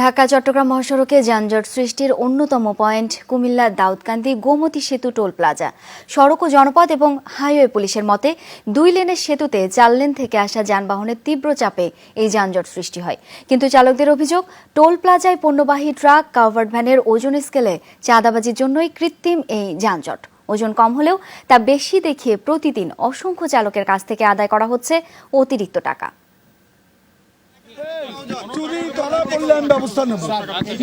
ঢাকা, চট্টগ্রাম মহাসড়কে যানজট সৃষ্টির অন্যতম পয়েন্ট কুমিল্লার দাউদকান্দি গোমতী সেতু টোল প্লাজা। সড়ক ও জনপথ এবং হাইওয়ে পুলিশের মতে, দুই লেনের সেতুতে চার লেন থেকে আসা যানবাহনের তীব্র চাপে এই যানজট সৃষ্টি হয়। কিন্তু চালকদের অভিযোগ, টোল প্লাজায় পণ্যবাহী ট্রাক, কাভার্ড ভ্যানের ওজন স্কেলে চাঁদাবাজির জন্যই কৃত্রিম এই যানজট। ওজন কম হলেও তা বেশি দেখিয়ে প্রতিদিন অসংখ্য চালকের কাছ থেকে আদায় করা হচ্ছে অতিরিক্ত টাকা। ধরা পড়লে আমি ব্যবস্থা নেব।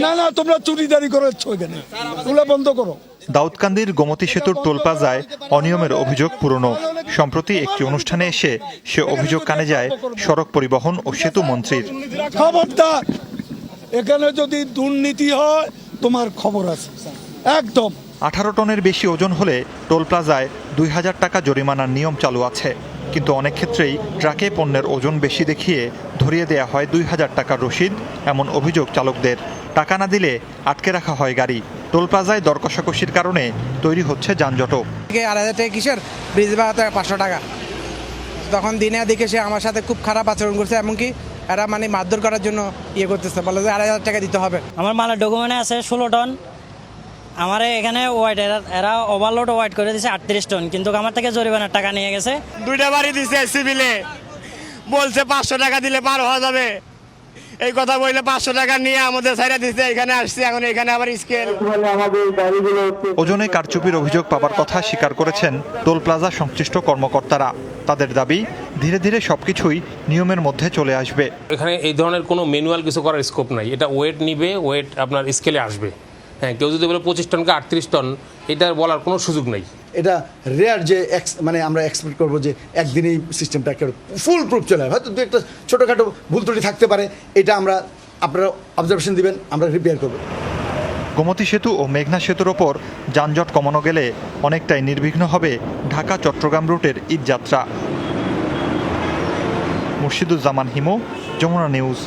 না না তোমরা চুরিদারি করেছ এখানে। ওগুলো বন্ধ করো। দাউদকান্দির গোমতী সেতুর টোল প্লাজায় অনিয়মের অভিযোগ পুরনো সম্প্রতি একটি অনুষ্ঠানে এসে সে অভিযোগ কানে যায় সড়ক পরিবহন ও সেতু মন্ত্রীর। খবরদার এখানে যদি দুর্নীতি হয় তোমার খবর আছে। একদম। আঠারো টনের বেশি ওজন হলে টোল প্লাজায় দুই হাজার টাকা জরিমানার নিয়ম চালু আছে। কিন্তু অনেক ক্ষেত্রেই ট্রাকে পণ্যের ওজন বেশি দেখিয়ে ধরিয়ে দেয়া হয় দুই হাজার টাকার রসিদ এমন অভিযোগ চালকদের। টাকা না দিলে আটকে রাখা হয় গাড়ি। টোল প্লাজায় দর কষাকষির কারণে তৈরি হচ্ছে যানজটও। আড়াই হাজার টাকা কিসের? ব্রিজ ভাড়া তো পাঁচশো টাকা। তখন দিনে দিকে সে আমার সাথে খুব খারাপ আচরণ করছে এমনকি এরা মানে মারধর করার জন্য ইয়ে করতেছে। বলে যে আড়াই হাজার টাকা দিতে হবে। আমার মালের ডকুমেন্ট আছে ষোলো টন। আমার এখানে ওয়াইট এরা এরা ওভারলোড ওয়াইট করে দিয়েছে আটত্রিশ টন কিন্তু আমার থেকে জরিমানার টাকা নিয়ে গেছে। দুইটা বাড়ি দিছে সিভিলে বলছে পাঁচশো টাকা দিলে পার হওয়া যাবে। এই কথা বললে পাঁচশো টাকা নিয়ে আমাদের সাইডে দিচ্ছে এখানে আসছি এখন এখানে আবার স্কেল ওজনে কারচুপির অভিযোগ পাবার কথা স্বীকার করেছেন টোল প্লাজা সংশ্লিষ্ট কর্মকর্তারা। তাদের দাবি ধীরে ধীরে সবকিছুই নিয়মের মধ্যে চলে আসবে। এখানে এই ধরনের কোনো ম্যানুয়াল কিছু করার স্কোপ নাই। এটা ওয়েট নিবে ওয়েট আপনার স্কেলে আসবে। হ্যাঁ কেউ যদি বলে পঁচিশ টন টনকে আটত্রিশ টন এটা বলার কোনো সুযোগ নেই। এটা রেয়ার যে মানে আমরা এক্সপেক্ট করব যে একদিনেই সিস্টেমটা একেবারে ফুল প্রুফ চলে হয়তো দু একটা ছোটোখাটো ভুল ত্রুটি থাকতে পারে এটা আমরা আপনারা অবজারভেশন দিবেন আমরা রিপেয়ার করব। গোমতী সেতু ও মেঘনা সেতুর ওপর যানজট কমানো গেলে অনেকটাই নির্বিঘ্ন হবে ঢাকা চট্টগ্রাম রুটের ঈদযাত্রা মুর্শিদুজ্জামান হিমু যমুনা নিউজ।